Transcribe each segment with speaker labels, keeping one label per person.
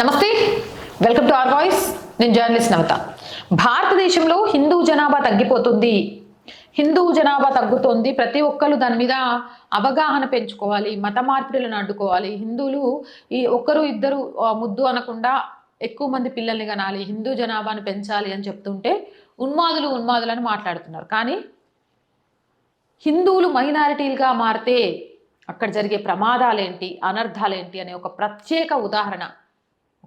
Speaker 1: నమస్తే. Welcome to R voice నేను journalist నవత. భారతదేశంలో హిందూ జనాభా తగ్గిపోతుంది. హిందూ జనాభా తగ్గుతోంది. ప్రతి ఒక్కరు దాని మీద అవగాహన పెంచుకోవాలి మత మార్పిడులను అడ్డుకోవాలి. హిందువులు ఈ ఒక్కరు ఇద్దరు ముద్దు అనకుండా ఎక్కువ మంది పిల్లల్ని కనాలి హిందూ జనాభాను పెంచాలి అని చెప్తుంటే ఉన్మాదులు ఉన్మాదులని మాట్లాడుతున్నారు. కానీ హిందువులు మైనారిటీలుగా మారితే అక్కడ జరిగే ప్రమాదాలేంటి అనర్థాలేంటి అనే ఒక ప్రత్యేక ఉదాహరణ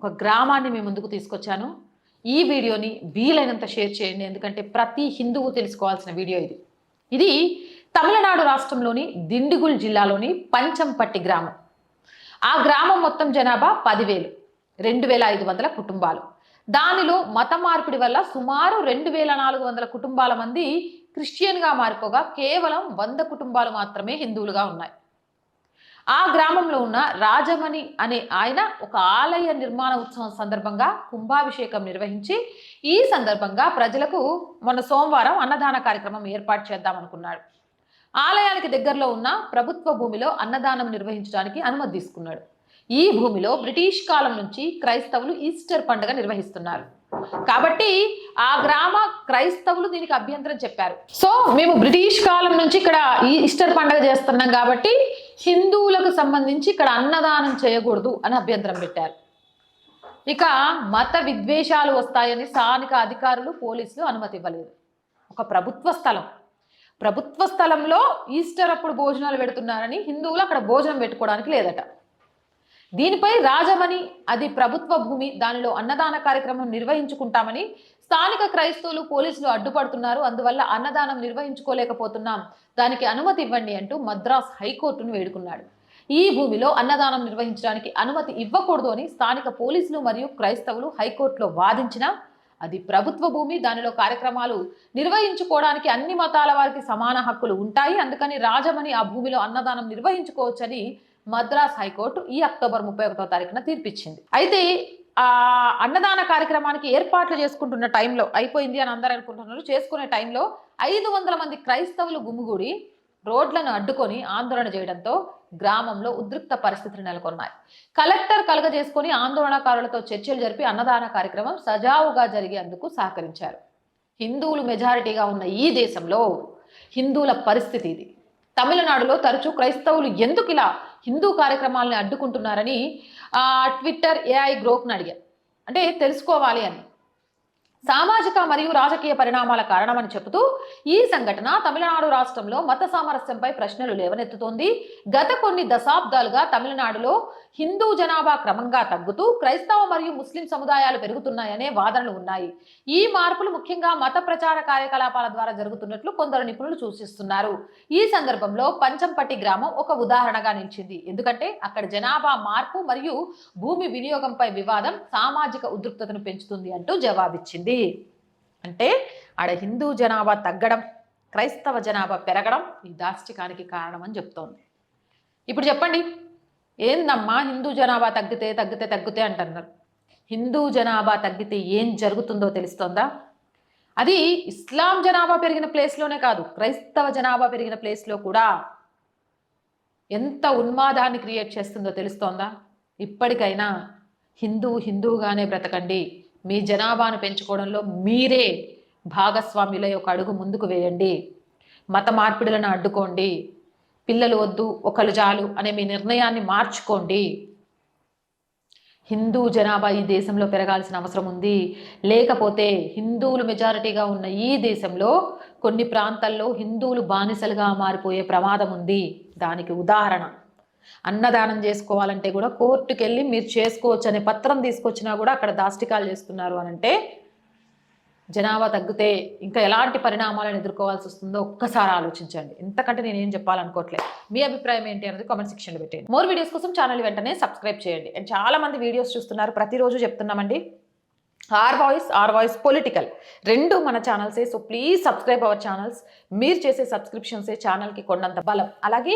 Speaker 1: ఒక గ్రామాన్ని మీ ముందుకు తీసుకొచ్చాను. ఈ వీడియోని వీలైనంత షేర్ చేయండి. ఎందుకంటే ప్రతి హిందువు తెలుసుకోవాల్సిన వీడియో ఇది. ఇది తమిళనాడు రాష్ట్రంలోని దిండిగుల్ జిల్లాలోని పంచంపట్టి గ్రామం. ఆ గ్రామం మొత్తం జనాభా పదివేలు రెండు వేల ఐదు వందల కుటుంబాలు. దానిలో మత మార్పిడి వల్ల సుమారు రెండు వేల నాలుగు వందల కుటుంబాల మంది క్రిస్టియన్గా మారిపోగా కేవలం వంద కుటుంబాలు మాత్రమే హిందువులుగా ఉన్నాయి. ఆ గ్రామంలో ఉన్న రాజమణి అనే ఆయన ఒక ఆలయ నిర్మాణ ఉత్సవం సందర్భంగా కుంభాభిషేకం నిర్వహించి ఈ సందర్భంగా ప్రజలకు మొన్న సోమవారం అన్నదాన కార్యక్రమం ఏర్పాటు చేద్దామనుకున్నాడు ఆలయానికి దగ్గరలో ఉన్న ప్రభుత్వ భూమిలో అన్నదానం నిర్వహించడానికి అనుమతి తీసుకున్నాడు. ఈ భూమిలో బ్రిటిష్ కాలం నుంచి క్రైస్తవులు ఈస్టర్ పండుగ నిర్వహిస్తున్నారు. కాబట్టి ఆ గ్రామ క్రైస్తవులు దీనికి అభ్యంతరం చెప్పారు. సో మేము బ్రిటిష్ కాలం నుంచి ఇక్కడ ఈ ఈస్టర్ పండుగ చేస్తున్నాం కాబట్టి హిందువులకు సంబంధించి ఇక్కడ అన్నదానం చేయకూడదు అని అభ్యంతరం పెట్టారు. ఇక మత విద్వేషాలు వస్తాయని స్థానిక అధికారులు పోలీసులు అనుమతి ఇవ్వలేదు. ఒక ప్రభుత్వ స్థలం. ప్రభుత్వ స్థలంలో ఈస్టర్ అప్పుడు భోజనాలు పెడుతున్నారని హిందువులు అక్కడ భోజనం పెట్టుకోవడానికి లేదట. దీనిపై రాజమణి అది ప్రభుత్వ భూమి దానిలో అన్నదాన కార్యక్రమం నిర్వహించుకుంటామని స్థానిక క్రైస్తవులు పోలీసులు అడ్డుపడుతున్నారు. అందువల్ల అన్నదానం నిర్వహించుకోలేకపోతున్నాం. దానికి అనుమతి ఇవ్వండి అంటూ మద్రాస్ హైకోర్టును వేడుకున్నాడు. ఈ భూమిలో అన్నదానం నిర్వహించడానికి అనుమతి ఇవ్వకూడదు అని స్థానిక పోలీసులు మరియు క్రైస్తవులు హైకోర్టులో వాదించినా అది ప్రభుత్వ భూమి దానిలో కార్యక్రమాలు నిర్వహించుకోవడానికి అన్ని మతాల వారికి సమాన హక్కులు ఉంటాయి. అందుకని రాజమణి ఆ భూమిలో అన్నదానం నిర్వహించుకోవచ్చని మద్రాస్ హైకోర్టు ఈ అక్టోబర్ ముప్పై ఒకటో తారీఖున తీర్పిచ్చింది. అయితే ఆ అన్నదాన కార్యక్రమానికి ఏర్పాట్లు చేసుకుంటున్న టైంలో అయిపోయింది అని అందరూ అనుకుంటున్నారు. చేసుకునే టైంలో ఐదు వందల మంది క్రైస్తవులు గుమ్మిగూడి రోడ్లను అడ్డుకొని ఆందోళన చేయడంతో గ్రామంలో ఉద్రిక్త పరిస్థితులు నెలకొన్నాయి. కలెక్టర్ కలగజేసుకుని ఆందోళనకారులతో చర్చలు జరిపి అన్నదాన కార్యక్రమం సజావుగా జరిగేందుకు సహకరించారు. హిందువులు మెజారిటీగా ఉన్న ఈ దేశంలో హిందువుల పరిస్థితి ఇది. తమిళనాడులో తరచూ క్రైస్తవులు ఎందుకు ఇలా హిందూ కార్యక్రమాలని అడ్డుకుంటున్నారని ట్విట్టర్ ఏఐ గ్రోక్ను అడిగారు. అంటే తెలుసుకోవాలి అని. సామాజిక మరియు రాజకీయ పరిణామాల కారణమని చెబుతూ ఈ సంఘటన తమిళనాడు రాష్ట్రంలో మత సామరస్యంపై ప్రశ్నలు లేవనెత్తుతోంది. గత కొన్ని దశాబ్దాలుగా తమిళనాడులో హిందూ జనాభా క్రమంగా తగ్గుతూ క్రైస్తవ మరియు ముస్లిం సముదాయాలు పెరుగుతున్నాయనే వాదనలు ఉన్నాయి. ఈ మార్పులు ముఖ్యంగా మత ప్రచార కార్యకలాపాల ద్వారా జరుగుతున్నట్లు కొందరు నిపుణులు సూచిస్తున్నారు. ఈ సందర్భంలో పంచంపట్టి గ్రామం ఒక ఉదాహరణగా నిలిచింది. ఎందుకంటే అక్కడ జనాభా మార్పు మరియు భూమి వినియోగంపై వివాదం సామాజిక ఉద్రిక్తతను పెంచుతుంది అంటూ జవాబిచ్చింది. అంటే ఆడ హిందూ జనాభా తగ్గడం క్రైస్తవ జనాభా పెరగడం ఈ దాష్టికానికి కారణం అని చెప్తోంది. ఇప్పుడు చెప్పండి ఏందమ్మా హిందూ జనాభా తగ్గితే తగ్గితే తగ్గితే అంటున్నారు. హిందూ జనాభా తగ్గితే ఏం జరుగుతుందో తెలుస్తోందా? అది ఇస్లాం జనాభా పెరిగిన ప్లేస్లోనే కాదు క్రైస్తవ జనాభా పెరిగిన ప్లేస్లో కూడా ఎంత ఉన్మాదాన్ని క్రియేట్ చేస్తుందో తెలుస్తోందా? ఇప్పటికైనా హిందూ హిందూగానే బ్రతకండి. మీ జనాభాను పెంచుకోవడంలో మీరే భాగస్వామ్యులై ఒక అడుగు ముందుకు వేయండి. మత మార్పిడులను అడ్డుకోండి. పిల్లలు వద్దు ఒకరు చాలు అనే మీ నిర్ణయాన్ని మార్చుకోండి. హిందూ జనాభా ఈ దేశంలో పెరగాల్సిన అవసరం ఉంది. లేకపోతే హిందువులు మెజారిటీగా ఉన్న ఈ దేశంలో కొన్ని ప్రాంతాల్లో హిందువులు బానిసలుగా మారిపోయే ప్రమాదం ఉంది. దానికి ఉదాహరణ. అన్నదానం చేసుకోవాలంటే కూడా కోర్టుకు వెళ్ళి మీరు చేసుకోవచ్చు అనే పత్రం తీసుకొచ్చినా కూడా అక్కడ దాష్టికాలు చేస్తున్నారు అని అంటే జనాభా తగ్గితే ఇంకా ఎలాంటి పరిణామాలను ఎదుర్కోవాల్సి వస్తుందో ఒక్కసారి ఆలోచించండి. ఎంతకంటే నేను ఏం చెప్పాలనుకోవట్లేదు మీ అభిప్రాయం ఏంటి అనేది కామెంట్ సెక్షన్లో పెట్టండి మోర్ వీడియోస్ కోసం ఛానల్ వెంటనే సబ్స్క్రైబ్ చేయండి. అండ్ చాలామంది వీడియోస్ చూస్తున్నారు. ప్రతిరోజు చెప్తున్నామండి. R voice R voice political రెండు మన ఛానల్సే so please subscribe our channels మీరు చేసే సబ్స్క్రిప్షన్సే ఛానల్కి కొండంత బలం. అలాగే